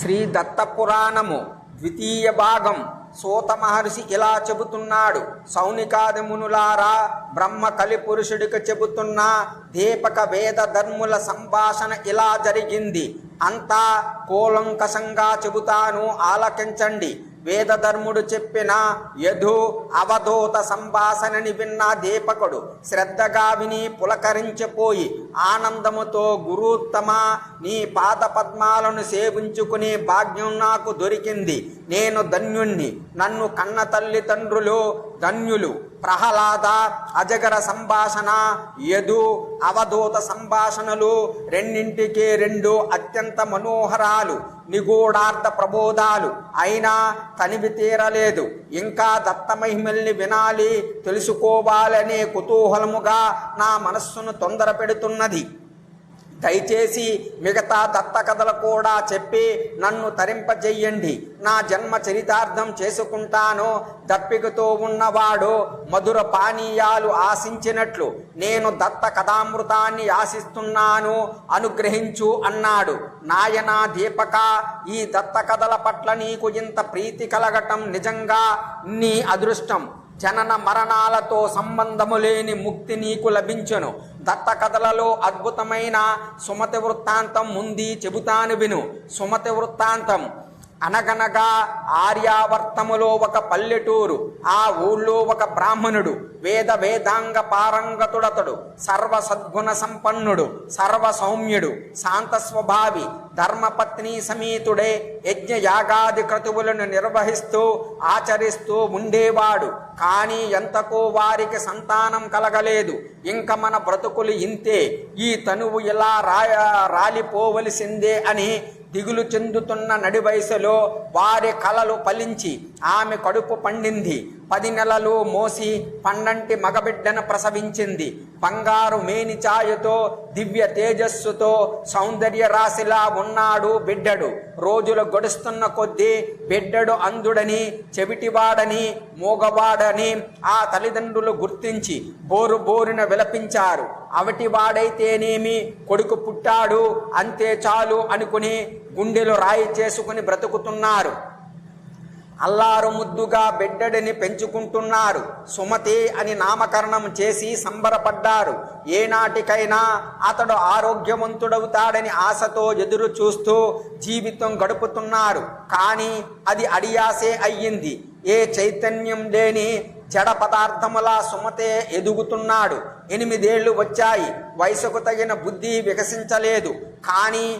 శ్రీ దత్త పురాణము ద్వితీయ భాగం. సూత మహర్షి ఇలా చెబుతున్నాడు. సౌనికాది మునులారా బ్రహ్మ కలి పురుషుడికి చెబుతున్న దీపక వేద ధర్ముల సంభాషణ ఇలా జరిగింది. అంతా కూలంకషంగా చెబుతాను ఆలకించండి. వేదధర్ముడు చెప్పిన యధు అవధూత సంభాషణని విన్న దీపకుడు శ్రద్ధగా విని పులకరించిపోయి ఆనందముతో గురుత్తమ నీ పాద పద్మాలను సేవించుకునే భాగ్యం నాకు దొరికింది. నేను ధన్యుణ్ణి. నన్ను కన్న తల్లిదండ్రులు ధన్యులు. ప్రహ్లాద అజగర సంభాషణ యదు అవధూత సంభాషణలు రెండింటికి రెండు అత్యంత మనోహరాలు నిగూఢార్థ ప్రబోధాలు. అయినా తనివి తీరలేదు. ఇంకా దత్తమహిమల్ని వినాలి తెలుసుకోవాలనే కుతూహలముగా నా మనస్సును తొందర పెడుతున్నది దయచేసి మిగతా దత్త కథలు కూడా చెప్పి నన్ను తరింపజెయ్యండి నా జన్మ చరితార్థం చేసుకుంటాను. దప్పికతో ఉన్నవాడు మధుర పానీయాలు ఆశించినట్లు నేను దత్త కథామృతాన్ని ఆశిస్తున్నాను. అనుగ్రహించు అన్నాడు. నాయనా దీపక ఈ దత్త కథల పట్ల నీకు ఇంత ప్రీతి కలగటం నిజంగా నీ అదృష్టం. జనన మరణాలతో సంబంధము లేని ముక్తి నీకు లభించను. దత్త కథలలో అద్భుతమైన సుమతి వృత్తాంతం ఉంది చెబుతాను విను. సుమతి వృత్తాంతం అనగనగా ఆర్యావర్తములో ఒక పల్లెటూరు ఆ ఊళ్ళో ఒక బ్రాహ్మణుడు వేద వేదాంగ పారంగతుడతడు సర్వ సద్గుణ సంపన్నుడు సర్వ సౌమ్యుడు శాంత స్వభావి ధర్మపత్ని సమేతుడే యజ్ఞ యాగాది క్రతువులను నిర్వహిస్తూ ఆచరిస్తూ ఉండేవాడు. కానీ ఎంతకో వారికి సంతానం కలగలేదు. ఇంక మన బ్రతుకులు ఇంతే. ఈ తనువు ఇలా రాయ రాలిపోవలసిందే అని దిగులు చెందుతున్న నడి వయసులో వారి కళలు ఫలించి ఆమె కడుపు పండింది. పది నెలలు మోసి పన్నంటి మగబిడ్డను ప్రసవించింది. బంగారు మేని ఛాయతో దివ్య తేజస్సుతో సౌందర్య రాశిలా ఉన్నాడు బిడ్డడు. రోజులు గడుస్తున్న కొద్దీ బిడ్డడు అందుడని చెవిటివాడని మూగవాడని ఆ తల్లిదండ్రులు గుర్తించి బోరు బోరున విలపించారు. అవిటివాడైతేనేమి? కొడుకు పుట్టాడు అంతే చాలు అనుకుని గుండెలు రాయి చేసుకుని బ్రతుకుతున్నారు. అల్లారు ముద్దుగా బిడ్డడిని పెంచుకుంటున్నారు. సుమతి అని నామకరణం చేసి సంబరపడ్డారు. ఏనాటికైనా అతడు ఆరోగ్యవంతుడవుతాడని ఆశతో ఎదురు చూస్తూ జీవితం గడుపుతున్నారు. కానీ అది అడియాసే అయ్యింది. ఏ చైతన్యం లేని జడ పదార్థములా సుమతే ఎదుగుతున్నాడు. ఎనిమిదేళ్ళు వచ్చాయి. వయసుకు తగిన బుద్ధి వికసించలేదు. కానీ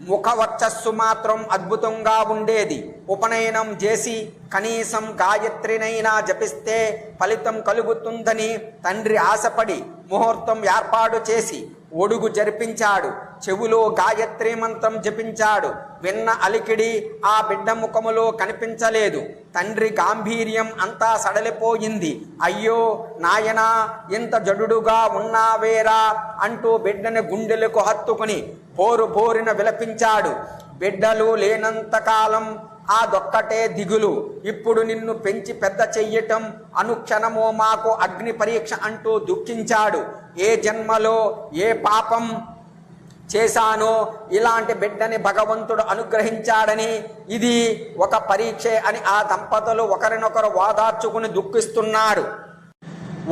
ముఖవర్చస్సు మాత్రం అద్భుతంగా ఉండేది. ఉపనయనం చేసి కనీసం గాయత్రినైనా జపిస్తే ఫలితం కలుగుతుందని తండ్రి ఆశపడి ముహూర్తం ఏర్పాటు చేసి ఒడుగు జరిపించాడు. చెవులో గాయత్రి మంత్రం జపించాడు. విన్న అలికిడి ఆ బిడ్డ ముఖములో కనిపించలేదు. తండ్రి గాంభీర్యం అంతా సడలిపోయింది. అయ్యో నాయనా ఇంత జడుడుగా ఉన్నావేరా అంటూ బిడ్డని గుండెలకు హత్తుకుని బోరు బోరిన విలపించాడు. బిడ్డలు లేనంతకాలం ఆ దొక్కటే దిగులు. ఇప్పుడు నిన్ను పెంచి పెద్ద చెయ్యటం అనుక్షణమో మాకు అగ్ని పరీక్ష అంటూ దుఃఖించాడు. ఏ జన్మలో ఏ పాపం చేశానో ఇలాంటి బిడ్డని భగవంతుడు అనుగ్రహించాడని ఇది ఒక పరీక్షే అని ఆ దంపతులు ఒకరినొకరు ఓదార్చుకుని దుఃఖిస్తున్నారు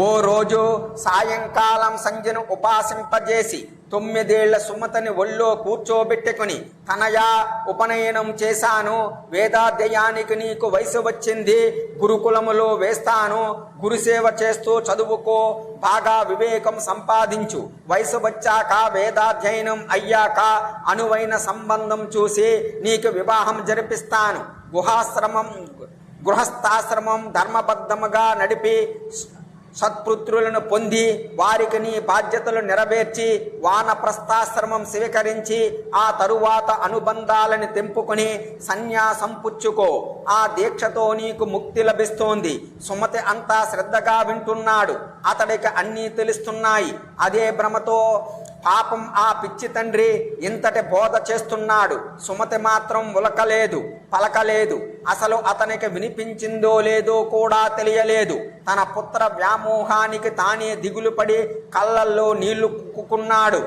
ఓ రోజు సాయంకాలం సంధ్యను ఉపాసింపజేసి తొమ్మిదేళ్ళ సుమతని ఒళ్ళో కూర్చోబెట్టుకుని తనయా ఉపనయనం చేశాను. వేదాధ్యయానికి నీకు వయసు వచ్చింది. గురుకులములో వేస్తాను. గురుసేవ చేస్తూ చదువుకో. బాగా వివేకం సంపాదించు. వయసు వచ్చాక వేదాధ్యయనం అయ్యాక అనువైన సంబంధం చూసి నీకు వివాహం జరిపిస్తాను. గుహాశ్రమం గృహస్థాశ్రమం ధర్మబద్ధముగా నడిపి సత్పుత్రులను పొంది వారికి నీ బాధ్యతలు నెరవేర్చి వానప్రస్థాశ్రమం స్వీకరించి ఆ తరువాత అనుబంధాలని తెంపుకొని సన్యాసం పుచ్చుకో ఆ దీక్షతో నీకు ముక్తి లభిస్తోంది. సుమతి అంతా శ్రద్ధగా వింటున్నాడు. అతడికి అన్నీ తెలుస్తున్నాయి. అదే భ్రమతో పాపం ఆ పిచ్చి తండ్రి ఇంతటి బోధ చేస్తున్నాడు. సుమతి మాత్రం ఉలకలేదు పలకలేదు. అసలు అతనికి వినిపించిందో లేదో కూడా తెలియలేదు. తన పుత్ర వ్యామోహానికి తానే దిగులుపడి కళ్ళల్లో నీళ్ళు కుక్కున్నాడు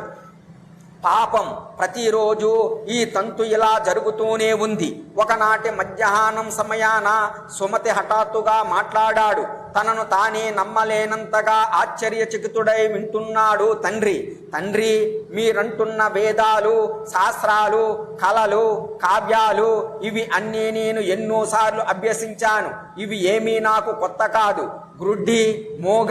పాపం ప్రతిరోజు ఈ తంతు ఇలా జరుగుతూనే ఉంది. ఒకనాటి మధ్యాహ్నం సమయాన సుమతి హఠాత్తుగా మాట్లాడాడు. తనను తానే నమ్మలేనంతగా ఆశ్చర్యచకితుడై వింటున్నాడు తండ్రి. తండ్రి మీరంటున్న వేదాలు శాస్త్రాలు కళలు కావ్యాలు ఇవి అన్నీ నేను ఎన్నోసార్లు అభ్యసించాను. ఇవి ఏమీ నాకు కొత్త కాదు. గ్రుడ్డి మోగ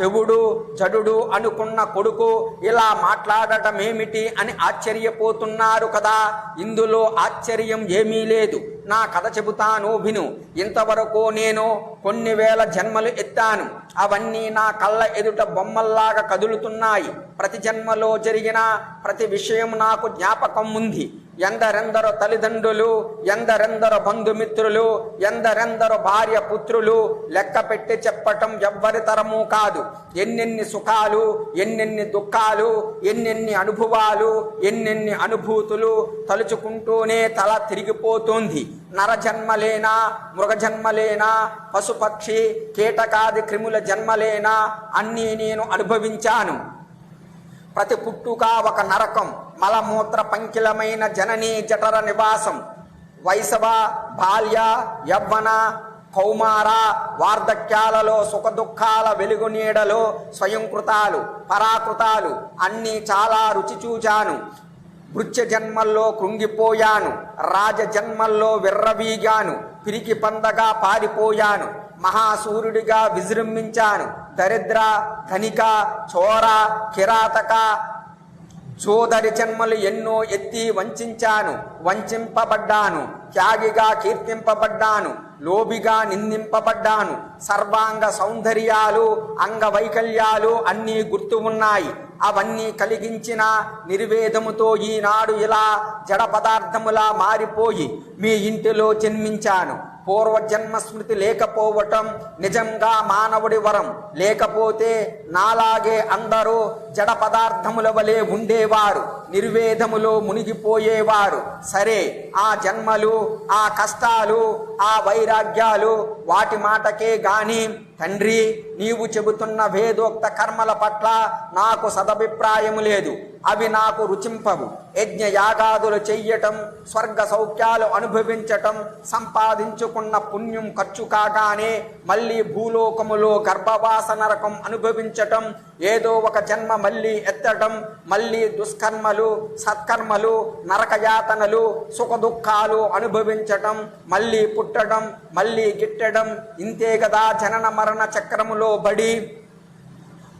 చెవుడు జడుడు అనుకున్న కొడుకు ఇలా మాట్లాడటం ఏమిటి అని ఆశ్చర్యపోతున్నారు కదా. ఇందులో ఆశ్చర్యం ఏమీ లేదు. నా కథ చెబుతాను విను. ఇంతవరకు నేను కొన్ని వేల జన్మలు ఎత్తాను. అవన్నీ నా కళ్ళ ఎదుట బొమ్మల్లాగా కదులుతున్నాయి. ప్రతి జన్మలో జరిగిన ప్రతి విషయం నాకు జ్ఞాపకం ఉంది. ఎందరెందరో తల్లిదండ్రులు ఎందరెందరో బంధుమిత్రులు ఎందరెందరో భార్య పుత్రులు లెక్క పెట్టి చెప్పటం ఎవ్వరి తరము కాదు. ఎన్నెన్ని సుఖాలు ఎన్నెన్ని దుఃఖాలు ఎన్నెన్ని అనుభవాలు ఎన్నెన్ని అనుభూతులు తలుచుకుంటూనే తల తిరిగిపోతుంది. నరజన్మలేనా మృగజన్మలేనా పశుపక్షి కీటకాది క్రిముల జన్మలేనా అన్నీ నేను అనుభవించాను. ప్రతి పుట్టుక ఒక నరకం మలమూత్ర పంకిలమైన జననీ జఠర నివాసం. వైసవ బాల్య యవ్వన కౌమార వార్ధక్యాలలో సుఖదుఖాల వెలుగు నీడలో స్వయంకృతాలు పరాకృతాలు అన్నీ చాలా రుచి చూచాను. వృత్య జన్మల్లో కృంగిపోయాను రాజ జన్మల్లో విర్రవీగాను పిరికి పందగా పారిపోయాను. మహాసూర్యుడిగా విజృంభించాను. దరిద్ర ధనిక చోర కిరాతక చోదరి జన్మలు ఎన్నో ఎత్తి వంచాను. వంచింపబడ్డాను. త్యాగిగా కీర్తింపబడ్డాను. లోబిగా నిందింపబడ్డాను. సర్వాంగ సౌందర్యాలు అంగవైకల్యాలు అన్నీ గుర్తు ఉన్నాయి. అవన్నీ కలిగించిన నిర్వేదముతో ఈనాడు ఇలా జడ పదార్థములా మారిపోయి మీ ఇంటిలో జన్మించాను. పూర్వజన్మ స్మృతి లేకపోవటం నిజంగా మానవుడి వరం. లేకపోతే నాలాగే అందరూ జడ పదార్థముల వలె ఉండేవారు. నిర్వేదములో మునిగిపోయేవారు. సరే ఆ జన్మలు ఆ కష్టాలు ఆ వైరాగ్యాలు వాటి మాటకే గాని తండ్రి నీవు చెబుతున్న వేదోక్త కర్మల పట్ల నాకు సదభిప్రాయము లేదు. అవి నాకు రుచింపవు. యజ్ఞ యాగాదులు చెయ్యటం స్వర్గ సౌఖ్యాలు అనుభవించటం సంపాదించుకున్న పుణ్యం ఖర్చు కాగానే మళ్ళీ భూలోకములో గర్భవాస నరకం అనుభవించటం ఏదో ఒక జన్మ మళ్ళీ ఎత్తటం మళ్ళీ దుష్కర్మలు సత్కర్మలు నరకయాతనలు సుఖ దుఃఖాలు అనుభవించటం మళ్ళీ పుట్టడం మళ్ళీ గిట్టడం ఇంతే కదా జనన మరణ. మరణ చక్రములో బడి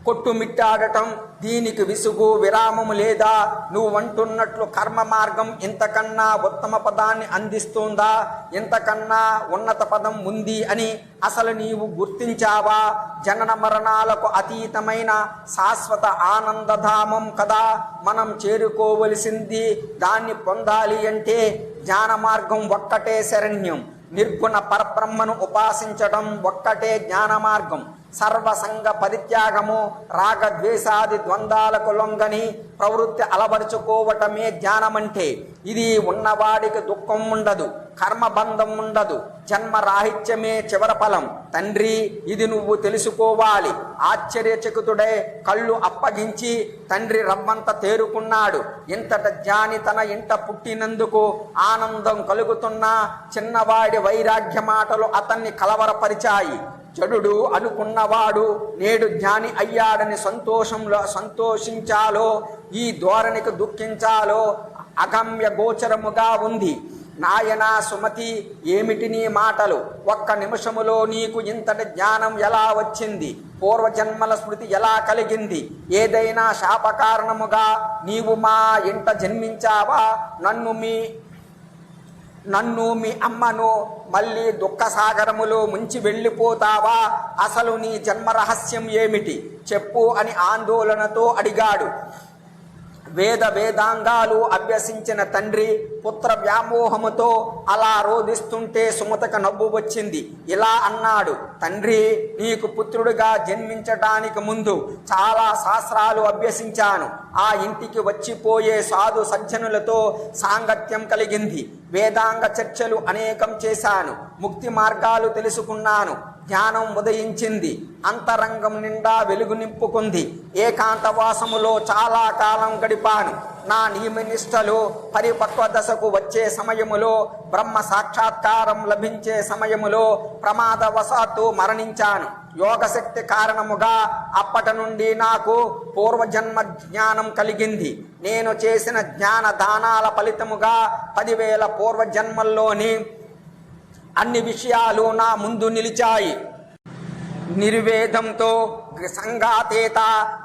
కొట్టుమిట్టాడటం దీనికి విసుగు విరామము లేదా నువ్వు అంటున్నట్లు కర్మ మార్గం ఇంతకన్నా ఉత్తమ పదాన్ని అందిస్తుందా? ఇంతకన్నా ఉన్నత పదం ఉంది అని అసలు నీవు గుర్తించావా? జనన మరణాలకు అతీతమైన శాశ్వత ఆనందధామం కదా. మనం చేరుకోవలసింది దాన్ని పొందాలి అంటే జ్ఞాన మార్గం ఒక్కటే శరణ్యం. నిర్గుణ పరబ్రహ్మను ఉపాసించడం ఒక్కటే జ్ఞాన మార్గం. సర్వసంగ పరిత్యాగము రాగద్వేషాది ద్వంద్వాలకు లొంగని ప్రవృత్తి అలవరుచుకోవటమే జ్ఞానమంటే ఇది ఉన్నవాడికి దుఃఖం ఉండదు కర్మబంధం ఉండదు జన్మ రాహిత్యమే చివర ఫలం. తండ్రి ఇది నువ్వు తెలుసుకోవాలి. ఆశ్చర్యచకుతుడే కళ్ళు అప్పగించి తండ్రి రవ్వంత తేరుకున్నాడు. ఇంతట జ్ఞాని తన ఇంట పుట్టినందుకు ఆనందం కలుగుతున్నా చిన్నవాడి వైరాగ్య మాటలు అతన్ని కలవరపరిచాయి. జడు అనుకున్నవాడు నేడు జ్ఞాని అయ్యాడని సంతోషంలో సంతోషించాలో ఈ ధోరణికి దుఃఖించాలో అగమ్య గోచరముగా ఉంది. నాయనా సుమతి ఏమిటి నీ మాటలు? ఒక్క నిమిషములో నీకు ఇంతటి జ్ఞానం ఎలా వచ్చింది? పూర్వజన్మల స్మృతి ఎలా కలిగింది? ఏదైనా శాపకారణముగా నీవు మా ఇంట జన్మించావా? నన్ను మీ నన్ను మీ అమ్మను మళ్ళీ దుఃఖసాగరములో ముంచి వెళ్ళిపోతావా? అసలు నీ జన్మ రహస్యం ఏమిటి? చెప్పు అని ఆందోళనతో అడిగాడు. వేద వేదాంగాలు అభ్యసించిన తండ్రి పుత్ర వ్యామోహముతో అలా రోధిస్తుంటే సుమతక నవ్వు వచ్చింది. ఇలా అన్నాడు తండ్రి నీకు పుత్రుడిగా జన్మించటానికి ముందు చాలా శాస్త్రాలు అభ్యసించాను. ఆ ఇంటికి వచ్చిపోయే సాధు సజ్జనులతో సాంగత్యం కలిగింది. వేదాంగ చర్చలు అనేకం చేశాను. ముక్తి మార్గాలు తెలుసుకున్నాను. జ్ఞానం ఉదయించింది. అంతరంగం నిండా వెలుగు నింపుకుంది. ఏకాంతవాసములో చాలా కాలం గడిపాను. నా నియమనిష్టలు పరిపక్వ దశకు వచ్చే సమయములో బ్రహ్మ సాక్షాత్కారం లభించే సమయములో ప్రమాదవశాత్తు మరణించాను. యోగశక్తి కారణముగా అప్పటి నుండి నాకు పూర్వజన్మ జ్ఞానం కలిగింది. నేను చేసిన జ్ఞాన దానాల ఫలితముగా పదివేల పూర్వజన్మల్లోని అన్ని విషయాలు నా ముందు నిలిచాయి. నిర్వేదంతో సంఘాతేత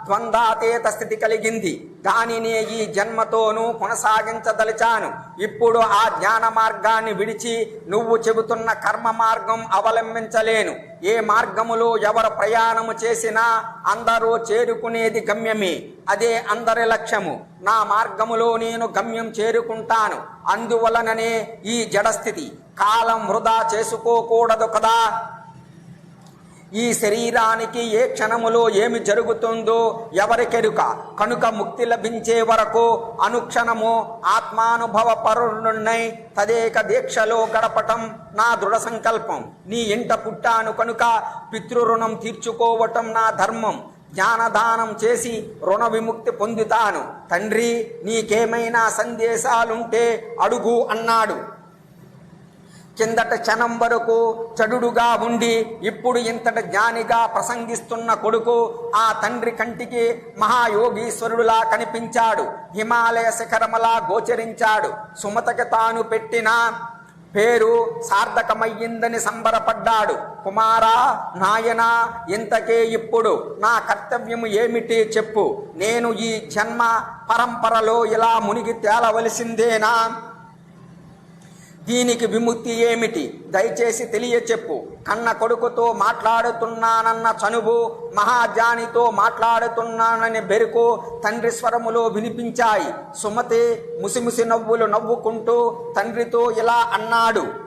ద్వంద్వాతేత స్థితి కలిగింది. దానినే ఈ జన్మతోనూ కొనసాగించదలిచాను. ఇప్పుడు ఆ జ్ఞాన మార్గాన్ని విడిచి నువ్వు చెబుతున్న కర్మ మార్గం అవలంబించలేను. ఏ మార్గములో ఎవరు ప్రయాణము చేసినా అందరూ చేరుకునేది గమ్యమే. అదే అందరి లక్ష్యము. నా మార్గములో నేను గమ్యం చేరుకుంటాను. అందువలననే ఈ జడస్థితి. కాలం వృధా చేసుకోకూడదు కదా. ఈ శరీరానికి ఏ క్షణములో ఏమి జరుగుతుందో ఎవరికెరుక? కనుక ముక్తి లభించే వరకు అనుక్షణము ఆత్మానుభవ పరుణ్ణై తదేక దీక్షలో గడపటం నా దృఢ సంకల్పం. నీ ఇంట పుట్టాను కనుక పితృరుణం తీర్చుకోవటం నా ధర్మం. జ్ఞానదానం చేసి రుణ విముక్తి పొందుతాను. తండ్రి నీకేమైనా సందేశాలుంటే అడుగు అన్నాడు. కిందట క్షణం వరకు చెడుగా ఉండి ఇప్పుడు ఇంతట జ్ఞానిగా ప్రసంగిస్తున్న కొడుకు ఆ తండ్రి కంటికి మహాయోగీశ్వరుడులా కనిపించాడు. హిమాలయ శిఖరములా గోచరించాడు. సుమతకి తాను పెట్టిన పేరు సార్థకమయ్యిందని సంబరపడ్డాడు. కుమారా నాయనా ఇంతకే ఇప్పుడు నా కర్తవ్యము ఏమిటి చెప్పు. నేను ఈ జన్మ పరంపరలో ఇలా మునిగి తేలవలసిందేనా? దీనికి విముక్తి ఏమిటి? దయచేసి తెలియచెప్పు. కన్న కొడుకుతో మాట్లాడుతున్నానన్న చనువు మహాజానితో మాట్లాడుతున్నానని బెరుకు తండ్రి స్వరములో వినిపించాయి. సుమతి ముసిముసి నవ్వులు నవ్వుకుంటూ తండ్రితో ఇలా అన్నాడు.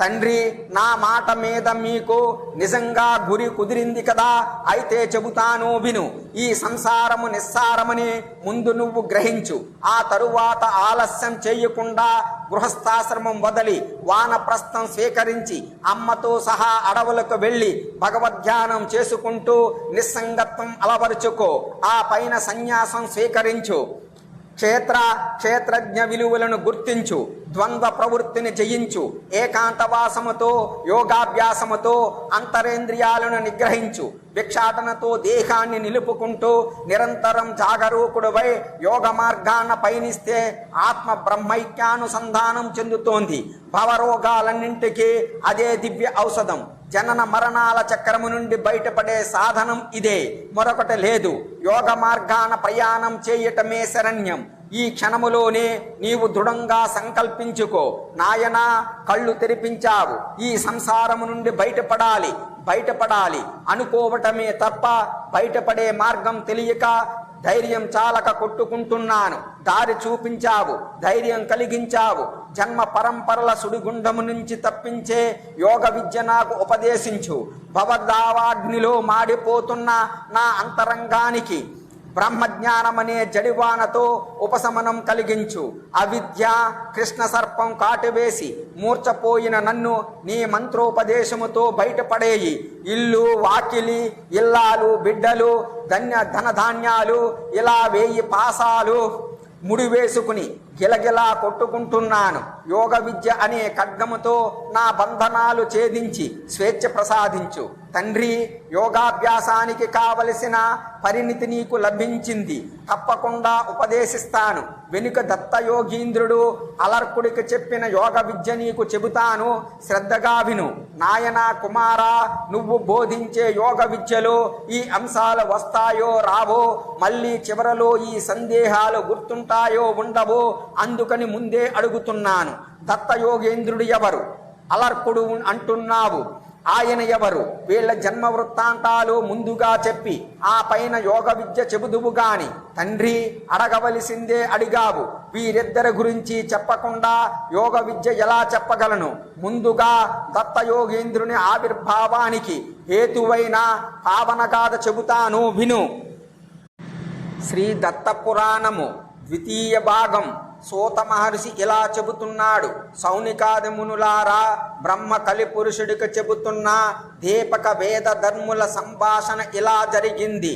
తండ్రి నా మాట మీద మీకు నిజంగా గురి కుదిరింది కదా? అయితే చెబుతాను విను. ఈ సంసారము నిస్సారమని ముందు నువ్వు గ్రహించు. ఆ తరువాత ఆలస్యం చేయకుండా గృహస్థాశ్రమం వదలి వానప్రస్థం స్వీకరించి అమ్మతో సహా అడవులకు వెళ్ళి భగవద్ధ్యానం చేసుకుంటూ నిస్సంగత్వం అలవరుచుకో. ఆ పైన సన్యాసం స్వీకరించు. క్షేత్ర క్షేత్రజ్ఞ విలువలను గుర్తించు ద్వంద్వ ప్రవృత్తిని జయించు ఏకాంతవాసముతో యోగాభ్యాసముతో అంతరేంద్రియాలను నిగ్రహించు. భిక్షాటనతో దేహాన్ని నిలుపుకుంటూ నిరంతరం జాగరూకుడువై యోగ మార్గాన పయనిస్తే ఆత్మ బ్రహ్మైక్యానుసంధానం చెందుతోంది. భవరోగాలన్నింటికీ అదే దివ్య ఔషధం. జనన మరణాల చక్రము నుండి బయటపడే సాధనం ఇదే. మరొకటి లేదు. యోగ మార్గాన ప్రయాణం చేయటమే శరణ్యం. ఈ క్షణములోనే నీవు దృఢంగా సంకల్పించుకో. నాయనా కళ్ళు తెరిపించావు. ఈ సంసారము నుండి బయటపడాలి. బయటపడాలి. అనుకోవటమే తప్ప బయటపడే మార్గం తెలియక ధైర్యం చాలక కొట్టుకుంటున్నాను. దారి చూపించావు ధైర్యం కలిగించావు. జన్మ పరంపరల సుడిగుండము నుంచి తప్పించే యోగ విద్య నాకు ఉపదేశించు. భవద్ధావాగ్నిలో మాడిపోతున్న నా అంతరంగానికి బ్రహ్మజ్ఞానమనే జడివానతో ఉపశమనం కలిగించు. అవిద్య కృష్ణ సర్పం కాటువేసి మూర్చపోయిన నన్ను నీ మంత్రోపదేశముతో బయటపడేయి. ఇల్లు వాకిలి ఇల్లాలు బిడ్డలు ధన్య ధనధాన్యాలు ఇలా వేయి పాసాలు ముడివేసుకుని గిలగిలా కొట్టుకుంటున్నాను. యోగ విద్య అనే ఖడ్గముతో నా బంధనాలు ఛేదించి స్వేచ్ఛ ప్రసాదించు. తండ్రి యోగాభ్యాసానికి కావలసిన పరిణితి నీకు లభించింది. తప్పకుండా ఉపదేశిస్తాను. వెనుక దత్త యోగీంద్రుడు అలర్కుడికి చెప్పిన యోగ విద్య నీకు చెబుతాను. శ్రద్ధగా విను. నాయనా కుమారా నువ్వు బోధించే యోగ విద్యలో ఈ అంశాలు వస్తాయో రావో మళ్ళీ చివరలో ఈ సందేహాలు గుర్తుంటాయో ఉండవో అందుకని ముందే అడుగుతున్నాను దత్తయోగేంద్రుడు ఎవరు? అలర్కుడు అంటున్నావు ఆయన ఎవరు? వీళ్ళ జన్మ వృత్తాంతాలు ముందుగా చెప్పి ఆ పైన యోగ విద్య చెబుదువు గాని తండ్రి అడగవలసిందే అడిగావు. వీరిద్దరి గురించి చెప్పకుండా యోగ విద్య ఎలా చెప్పగలను? ముందుగా దత్తయోగేంద్రుని ఆవిర్భావానికి హేతువైన పావనగాథ చెబుతాను విను. శ్రీ దత్త పురాణము ద్వితీయ భాగం. సూత మహర్షి ఇలా చెబుతున్నాడు. సౌనికాది మునులారా బ్రహ్మ కలి పురుషుడికి చెబుతున్న దీపక వేద ధర్ముల సంభాషణ ఇలా జరిగింది.